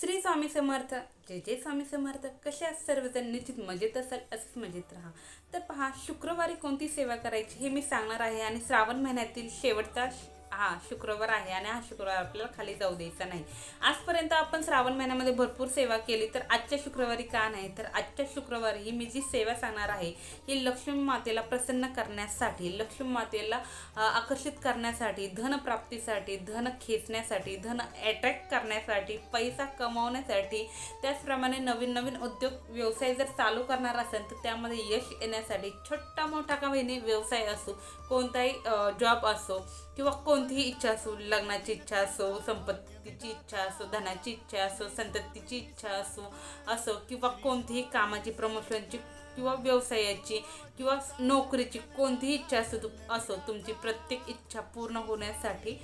श्री स्वामी समर्थ. जय जय स्वामी समर्थ. कसे आहात सर्वजण? निश्चित मजेत असाल असंच मजेत राहा. तर पहा शुक्रवारी कोणती सेवा करायची हे मी सांगणार आहे आणि श्रावण महिन्यातील शेवटचा हा शुक्रवार आहे आणि हा शुक्रवार आपल्याला खाली जाऊ द्यायचा नाही. आजपर्यंत आपण श्रावण महिन्यामध्ये भरपूर सेवा केली तर आजच्या शुक्रवारी का नाही? तर आजच्या शुक्रवारी ही मी जी सेवा सांगणार आहे ही लक्ष्मी मातेला प्रसन्न करण्यासाठी लक्ष्मी मातेला आकर्षित करण्यासाठी धन प्राप्तीसाठी धन खेचण्यासाठी धन अट्रॅक्ट करण्यासाठी पैसा कमवण्यासाठी त्याचप्रमाणे नवीन नवीन उद्योग व्यवसाय जर चालू करणार असेल तर त्यामध्ये यश येण्यासाठी छोटा मोठा का महिने व्यवसाय असो कोणताही जॉब असो किंवा कोणतीही इच्छा असो लग्नाची इच्छा असो संपत्तीची इच्छा असो धनाची इच्छा असो संततीची इच्छा असो असो किंवा कोणतीही कामाची प्रमोशनची किंवा व्यवसायाची किंवा नोकरीची कोणतीही इच्छा असो तु असो तुमची प्रत्येक इच्छा पूर्ण होण्यासाठी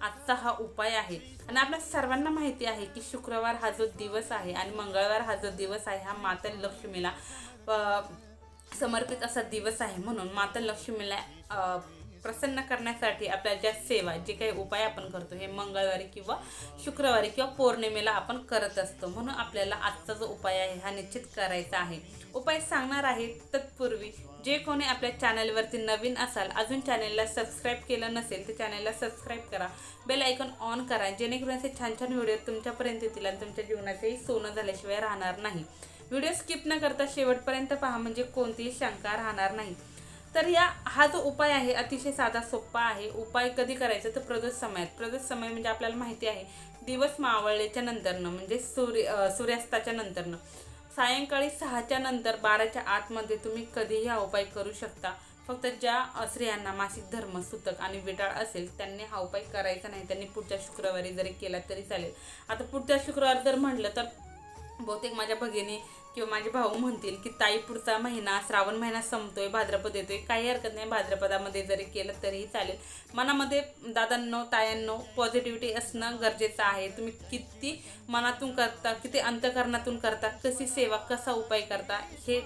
आजचा हा उपाय आहे. आणि आपल्या सर्वांना माहिती आहे की शुक्रवार हा जो दिवस आहे आणि मंगळवार हा जो दिवस आहे हा माता लक्ष्मीला समर्पित असा दिवस आहे म्हणून माता लक्ष्मीला प्रसन्न करण्यासाठी आपल्या ज्या सेवा जे काही उपाय आपण करतो हे मंगळवारी किंवा शुक्रवारी किंवा पौर्णिमेला आपण करत असतो. म्हणून आपल्याला आजचा जो उपाय आहे हा निश्चित करायचा आहे. उपाय सांगणार आहे तत्पूर्वी जे कोणी आपल्या चॅनलवरती नवीन असाल अजून चॅनलला सबस्क्राईब केलं नसेल तर चॅनलला सबस्क्राईब करा. बेल आयकॉन ऑन करा जेणेकरून असे छान छान व्हिडिओ तुमच्यापर्यंत येतील आणि तुमच्या जीवनाचंही सोनं झाल्याशिवाय राहणार नाही. व्हिडिओ स्किप न करता शेवटपर्यंत पहा म्हणजे कोणतीही शंका राहणार नाही. तर या हा जो उपाय आहे अतिशय साधा सोपा आहे. उपाय कधी करायचा तर प्रदोष समयात. प्रदोष समय म्हणजे आपल्याला माहिती आहे दिवस मावळल्याच्या नंतरनं म्हणजे सूर्य सूर्यास्ताच्या नंतरनं. सायंकाळी सहाच्या नंतर बाराच्या आतमध्ये तुम्ही कधीही हा उपाय करू शकता. फक्त ज्या स्त्रियांना मासिक धर्म सुतक आणि विटाळ असेल त्यांनी हा उपाय करायचा नाही. त्यांनी पुढच्या शुक्रवारी जरी केला तरी चालेल. आता पुढच्या शुक्रवार जर म्हटलं तर बहुतेक माझ्या भगिनी किंवा माझे भाऊ म्हणतील की ताई पुढचा महिना श्रावण महिना संपतोय भाद्रपद येतोय. काही हरकत नाही भाद्रपदामध्ये जरी केलं तरीही चालेल. मनामध्ये दादांनो तायांनो पॉझिटिव्हिटी असणं गरजेचं आहे. तुम्ही किती मनातून करता किती अंतकरणातून करता कशी सेवा कसा उपाय करता हे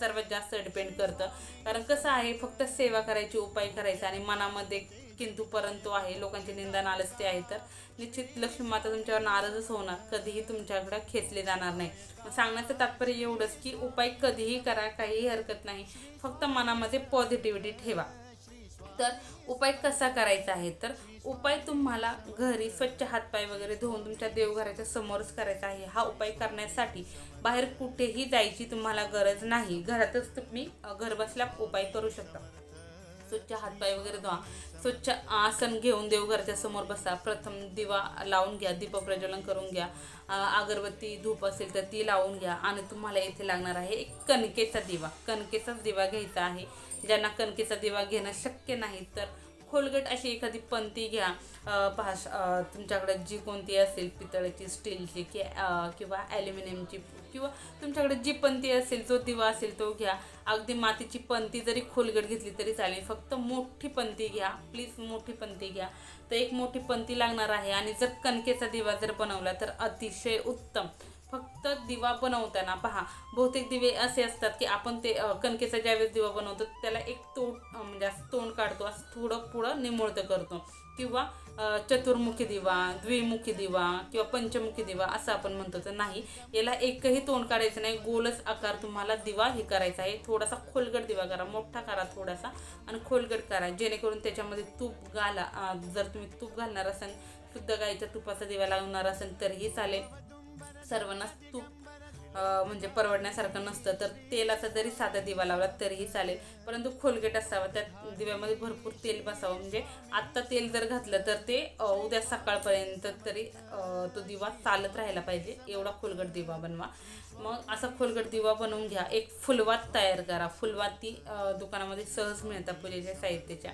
सर्वात जास्त डिपेंड करतं. कारण कसं आहे फक्त सेवा करायची उपाय करायचा आणि मनामध्ये किंतु परंतु आहे लोकांची निंदा नालस्ती आहे तर. निश्चित लक्ष्मी माता तुमच्यावर नाराजच होणार कधीही तुमच्याकडे खेचले जाणार नाही. सांगण्याचं तात्पर्य एवढंच की उपाय कधीही करा काहीही हरकत नाही. फक्त मनामध्ये पॉझिटिव्हिटी ठेवा. तर उपाय कसा करायचा आहे? तर उपाय तुम्हाला घरी स्वच्छ हातपाय वगैरे धुवून तुमच्या देवघराच्या समोरच करायचा आहे. हा उपाय करण्यासाठी बाहेर कुठेही जायची तुम्हाला गरज नाही. घरातच तुम्ही घरबसल्या उपाय करू शकता. स्वच्छ हातपाय वगैरे धुवा. स्वच्छ आसन घेऊन देवघराच्या समोर बसा. प्रथम दिवा लावून घ्या दीप प्रज्वलन करून घ्या. अगरबत्ती धूप असेल तर ती लावून घ्या. आणि तुम्हाला इथे लागणार आहे एक कणकेचा दिवा. कणकेचाच दिवा घ्यायचा आहे. ज्यांना कणकेचा दिवा घेणं शक्य नाही तर खोलगट अशी एखादी पंती घ्या. भाष तुमच्याकडे जी कोणती असेल पितळेची स्टीलची कि किंवा ॲल्युमिनियमची किंवा तुमच्याकडे जी पंती असेल जो दिवा असेल तो घ्या. अगदी मातीची पंती जरी खोलगट घेतली तरी चालेल. फक्त मोठी पंती घ्या. प्लीज मोठी पंती घ्या. तर एक मोठी पंती लागणार आहे आणि जर कणकेचा दिवा जर बनवला तर अतिशय उत्तम. फक्त दिवा बनवताना पहा. बहुतेक दिवे असे असतात की आपण ते कणकेचा ज्यावेळेस दिवा बनवतो त्याला एक तोंड म्हणजे असं तोंड काढतो असं थोडं पुढं निमुळतं करतो. किंवा चतुर्मुखी दिवा द्विमुखी दिवा किंवा पंचमुखी दिवा असं आपण म्हणतो तर नाही. याला एकही तोंड काढायचं नाही. गोलच आकार तुम्हाला दिवा हे करायचा आहे. थोडासा खोलगट दिवा करा. मोठा करा थोडासा आणि खोलगट करा. जेणेकरून त्याच्यामध्ये तूप घाला जर तुम्ही तूप घालणार असाल शुद्ध गाईच्या तुपाचा दिवा लावणार असेल तरीही चालेल. सर्वांनाच तूप म्हणजे परवडण्यासारखं नसतं. तर तेलाचा जरी साधा दिवा लावला तरीही चालेल. परंतु खोलगेट असावा त्या दिव्यामध्ये भरपूर तेल बसावं. म्हणजे आत्ता तेल जर घातलं तर ते उद्या सकाळपर्यंत तरी तो दिवा चालत राहायला पाहिजे. एवढा खोलगट दिवा बनवा. मग असा खोलगट दिवा बनवून घ्या. एक फुलवात तयार करा. फुलवाती दुकानामध्ये सहज मिळतात पूजेच्या साहित्याच्या.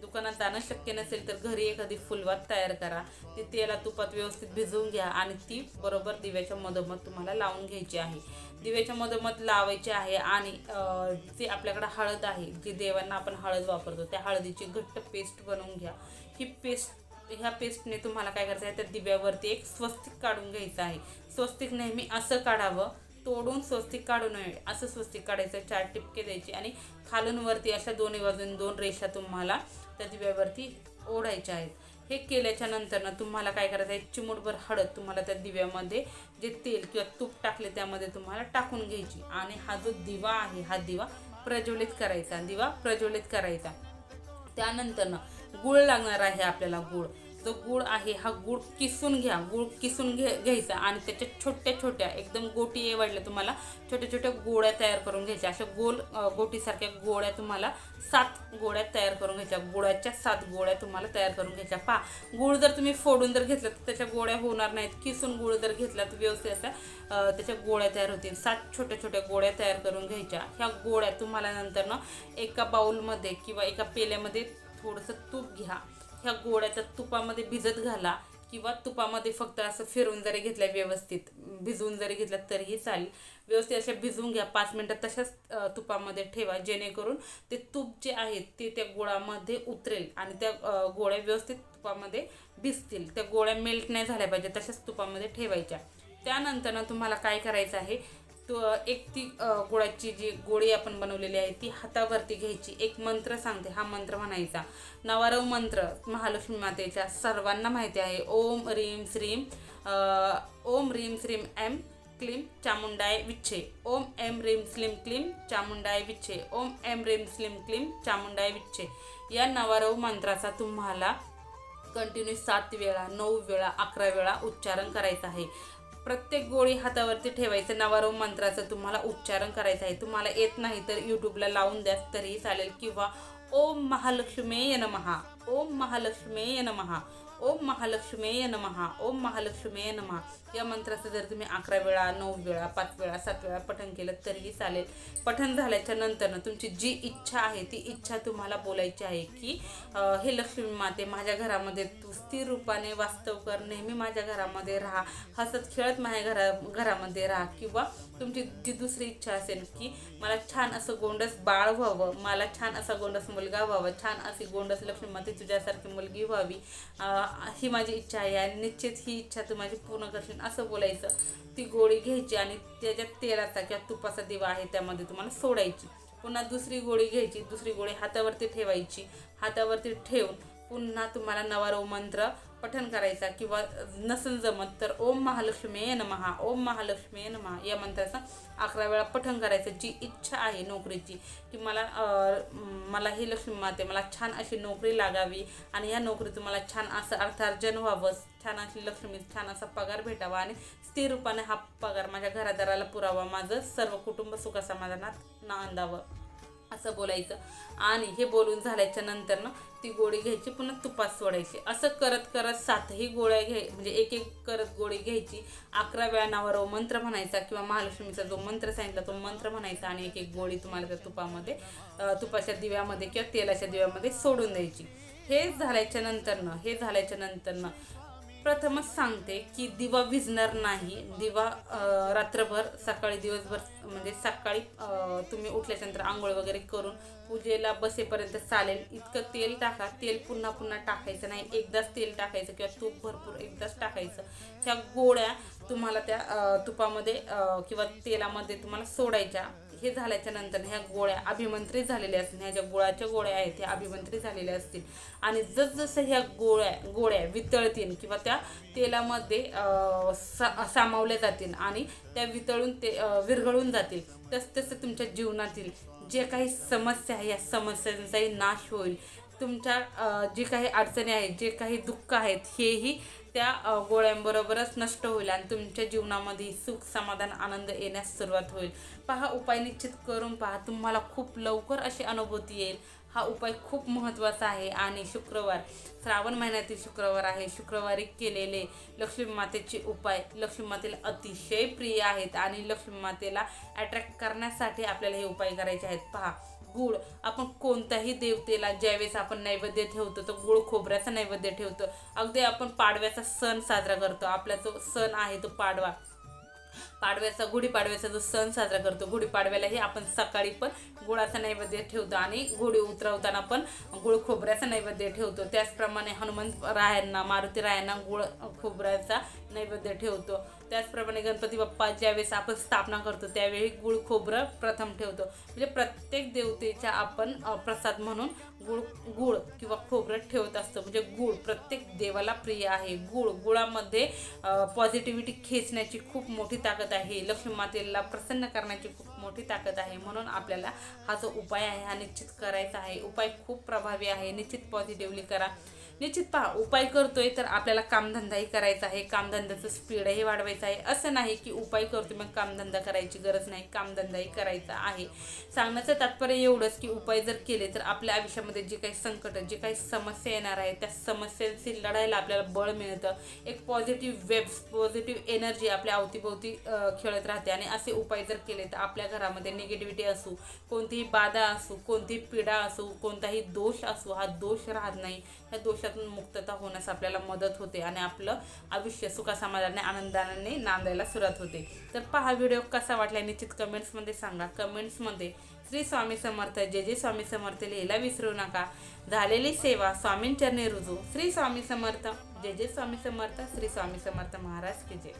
दुकानात जाणं शक्य नसेल तर घरी एखादी फुलवात तयार करा. ती तेला तुपात व्यवस्थित भिजवून घ्या आणि ती बरोबर दिव्याच्या मधोमध तुम्हाला लावून घ्यायची आहे. दिव्याच्या मधोमध लावायची आहे आणि अं, आपल्याकडे हळद आहे जी देवांना आपण हळद वापरतो त्या हळदीची घट्ट पेस्ट बनवून घ्या. ही पेस्ट ह्या पेस्टने तुम्हाला काय करायचं आहे तर दिव्यावरती एक स्वस्तिक काढून घ्यायचं आहे. स्वस्तिक नेहमी असं काढावं तोडून स्वस्तिक काढू नये असं स्वस्तिक काढायचं चार टिपके द्यायची आणि खालून वरती अशा दोन्ही बाजून दोन रेषा तुम्हाला त्या दिव्यावरती ओढायच्या आहेत. हे केल्याच्यानंतर ना तुम्हाला काय करायचं आहे? चिमूटभर हळद तुम्हाला त्या दिव्यामध्ये जे तेल किंवा तूप टाकले त्यामध्ये तुम्हाला टाकून घ्यायची. आणि हा जो दिवा आहे हा दिवा प्रज्वलित करायचा. दिवा प्रज्वलित करायचा. त्यानंतर ना गुळ लागणार आहे आपल्याला गुळ. जो गुळ आहे हा गुळ किसून घ्या गुळ किसून घे घ्यायचा आणि त्याच्या छोट्या छोट्या एकदम गोटी ये वाढल्या तुम्हाला छोट्या छोट्या गोळ्या तयार करून घ्यायच्या. अशा गोल गोटीसारख्या गोळ्या तुम्हाला सात गोळ्या तयार करून घ्यायच्या. गुळाच्या सात गोळ्या तुम्हाला तयार करून घ्यायच्या. पा गुळ जर तुम्ही फोडून जर घेतलं तर त्याच्या गोळ्या होणार नाहीत. किसून गुळ जर घेतला तर व्यवस्थित असा त्याच्या गोळ्या तयार होतील. सात छोट्या छोट्या गोळ्या तयार करून घ्यायच्या. ह्या गोळ्या तुम्हाला नंतर ना एका बाऊलमध्ये किंवा एका पेल्यामध्ये थोडंसं तूप घ्या. ह्या गोळ्याच्या तुपामध्ये भिजत घाला किंवा तुपामध्ये फक्त असं फिरून जरी घेतल्या व्यवस्थित भिजवून जरी घेतल्या तरीही चालेल. व्यवस्थित अशा भिजवून घ्या पाच मिनटं तशाच तुपामध्ये ठेवा जेणेकरून ते तूप जे आहे ते त्या गोळामध्ये उतरेल आणि त्या गोळ्या व्यवस्थित तुपामध्ये भिजतील. त्या गोळ्या मेल्ट नाही झाल्या पाहिजे तशाच तुपामध्ये ठेवायच्या. त्यानंतरनं तुम्हाला काय करायचं आहे तो एक ती अ, गुळाची जी गोळी आपण बनवलेली आहे ती हातावरती घ्यायची. एक मंत्र सांगते हा मंत्र म्हणायचा. नवारव मंत्र महालक्ष्मी मातेच्या सर्वांना माहिती आहे. ओम रीम श्रीम ओम रीम श्रीम एम क्लीम चामुंडाय विच्छे. ओम एम रीम स्लिम क्लीम चामुंडाय विच्छे. ओम एम रीम स्लिम क्लीम चामुंडाय विच्छे. या नवारव मंत्राचा तुम्हाला कंटिन्यू सात वेळा नऊ वेळा अकरा वेळा उच्चारण करायचं आहे. प्रत्येक गोळी हातावरती ठेवायचं. नवारो मंत्राचं तुम्हाला उच्चारण करायचं आहे. तुम्हाला येत नाही तर यूट्यूबला लावून द्या तरीही चालेल. किंवा ओम महालक्ष्मीय नमहा ओम महालक्ष्मीय नमहा ओम महालक्ष्मीय नमहा ओम महालक्ष्मीय नमहा या मंत्राचं जर तुम्ही अकरा वेळा नऊ वेळा पाच वेळा सात वेळा पठण केलं तरीही चालेल. पठण झाल्याच्यानंतर तुमची जी इच्छा आहे ती इच्छा तुम्हाला बोलायची आहे की हे लक्ष्मी माते माझ्या घरामध्ये तू स्थिर रूपाने वास्तव कर नेहमी माझ्या घरामध्ये राहा. हसत खेळत माझ्या घरा घरामध्ये राहा. किंवा तुमची जी दुसरी इच्छा असेल की मला छान असं गोंडस बाळ व्हावं मला छान असा गोंडस मुलगा व्हावा छान अशी गोंडस लक्ष्मी माते तुझ्यासारखी मुलगी व्हावी ही माझी इच्छा आहे आणि निश्चित ही इच्छा तू माझी पूर्ण करशील असं बोलायचं. ती गोळी घ्यायची आणि त्याच्यात तेलाचा किंवा तुपाचा दिवा आहे त्यामध्ये तुम्हाला सोडायची. पुन्हा दुसरी गोळी घ्यायची दुसरी गोळी हातावरती ठेवायची. हातावरती ठेवून पुन्हा तुम्हाला नवारो मंत्र पठण करायचा किंवा नसन जमत तर ओम महालक्ष्मी नमहा ओम महालक्ष्मी नमहा या मंत्राचं अकरा वेळा पठण करायचं जी इच्छा आहे नोकरीची. की मला मला ही लक्ष्मी माते मला छान अशी नोकरी लागावी आणि या नोकरीतून मला छान असं अर्थार्जन व्हावं छान अशी लक्ष्मी छान असा पगार भेटावा आणि स्थिर रूपाने हा पगार माझ्या घरादाराला पुरावा माझं सर्व कुटुंब सुखासमाधानात नांदावं. असं बोलायचं. आणि हे बोलून झाल्याच्यानंतर ना ती गोळी घ्यायची पुन्हा तुपात सोडायची. असं करत करत सातही गोळ्या घ्याय म्हणजे एक एक करत गोळी घ्यायची. अकरा वेळा नावारो मंत्र म्हणायचा किंवा महालक्ष्मीचा जो मंत्र सांगितला तो मंत्र म्हणायचा आणि एक एक गोळी तुम्हाला त्या तुपामध्ये तुपाच्या दिव्यामध्ये किंवा तेलाच्या दिव्यामध्ये सोडून द्यायची. हे झाल्याच्या नंतरनं हे झाल्याच्या नंतरनं प्रथमच सांगते की दिवा विझणार नाही. दिवा रात्रभर सकाळी दिवसभर म्हणजे सकाळी तुम्ही उठल्याच्यानंतर आंघोळ वगैरे करून पूजेला बसेपर्यंत चालेल. इतकं तेल टाका. तेल पुन्हा पुन्हा टाकायचं नाही. एकदाच तेल टाकायचं किंवा तूप भरपूर एकदाच टाकायचं. ह्या गोळ्या तुम्हाला त्या तुपामध्ये किंवा तेलामध्ये तुम्हाला सोडायच्या. हे झाल्याच्यानंतर ह्या गोळ्या अभिमंत्रित झालेल्या असतील. ह्या ज्या गोळ्याच्या गोळ्या आहेत ह्या अभिमंत्रित झालेल्या असतील. आणि जसजसं ह्या गोळ्या गोळ्या वितळतील किंवा त्या तेलामध्ये सा सामावल्या जातील आणि त्या वितळून ते विरघळून जातील तसं तसं तुमच्या जीवनातील जे काही समस्या आहे या समस्यांचाही नाश होईल. तुमच्या जे जी काही अडचणी आहेत जे काही दुःख आहेत हेही त्या गोळ्यांबरोबरच नष्ट होईल आणि तुमच्या जीवनामध्ये सुख समाधान आनंद येण्यास सुरुवात होईल. पहा उपाय निश्चित करून पहा तुम्हाला खूप लवकर अशी अनुभूती येईल. हा उपाय खूप महत्त्वाचा आहे. आणि शुक्रवार श्रावण महिन्यातील शुक्रवार आहे. शुक्रवारी केलेले लक्ष्मी मातेचे उपाय लक्ष्मी मातेला अतिशय प्रिय आहेत. आणि लक्ष्मी मातेला अट्रॅक्ट करण्यासाठी आपल्याला हे उपाय करायचे आहेत. पहा गुळ. आपण कोणत्याही देवतेला ज्यावेळेस आपण नैवेद्य ठेवतो तर गुळ खोबऱ्याचा नैवेद्य ठेवतो. अगदी आपण पाडव्याचा सण साजरा करतो. आपला जो सण आहे तो पाडवा. पाडव्याचा गुढीपाडव्याचा जो सण साजरा करतो. गुढीपाडव्यालाही आपण सकाळी पण गुळाचा नैवेद्य ठेवतो आणि गुढी उतरवताना पण गुळ खोबऱ्याचा नैवेद्य ठेवतो. त्याचप्रमाणे हनुमंत रायांना मारुती रायांना गुळ खोबऱ्याचा नैवेद्य ठेवतो. त्याचप्रमाणे गणपती बाप्पा ज्यावेळेस आपण स्थापना करतो त्यावेळी गुळ खोबरं प्रथम ठेवतो. म्हणजे प्रत्येक देवतेच्या आपण प्रसाद म्हणून गुळ गुळ किंवा खोबरं ठेवत असतो. म्हणजे गुळ प्रत्येक देवाला प्रिय आहे. गुळ गुळामध्ये पॉझिटिव्हिटी खेचण्याची खूप मोठी ताकद आहे. लक्ष्मी मातेला प्रसन्न करण्याची खूप मोठी ताकद आहे. म्हणून आपल्याला हा जो उपाय आहे हा निश्चित करायचा आहे. उपाय खूप प्रभावी आहे. निश्चित पॉझिटिव्हली करा. निश्चित पहा उपाय करतोय तर आपल्याला कामधंदाही करायचा आहे कामधंद्याचं स्पीडही वाढवायचं आहे. असं नाही की उपाय करतोय मग कामधंदा करायची गरज नाही कामधंदाही करायचा आहे. सांगण्याचं तात्पर्य एवढंच की उपाय जर केले तर आपल्या आयुष्यामध्ये जे काही संकट जे काही समस्या येणार आहे त्या समस्यांशी लढायला आपल्याला बळ मिळतं. एक पॉझिटिव्ह वेब्स पॉझिटिव्ह एनर्जी आपल्या अवतीभोवती खेळत राहते. आणि असे उपाय जर केले तर आपल्या घरामध्ये निगेटिव्हिटी असू कोणतीही बाधा असू कोणतीही पीडा असू कोणताही दोष असू हा दोष राहत नाही. या दोषातून मुक्तता होण्यास आपल्याला मदत होते आणि आपलं आयुष्य सुखासमाधाने आनंदाने नांदायला सुरुवात होते. तर पहा व्हिडिओ कसा वाटला निश्चित कमेंट्समध्ये सांगा. कमेंट्समध्ये श्री स्वामी समर्थ जे जे स्वामी समर्थ लिहायला विसरू नका. झालेली सेवा स्वामींचरणी रुजू. श्री स्वामी समर्थ जय जे स्वामी समर्थ श्री स्वामी समर्थ महाराज की जय.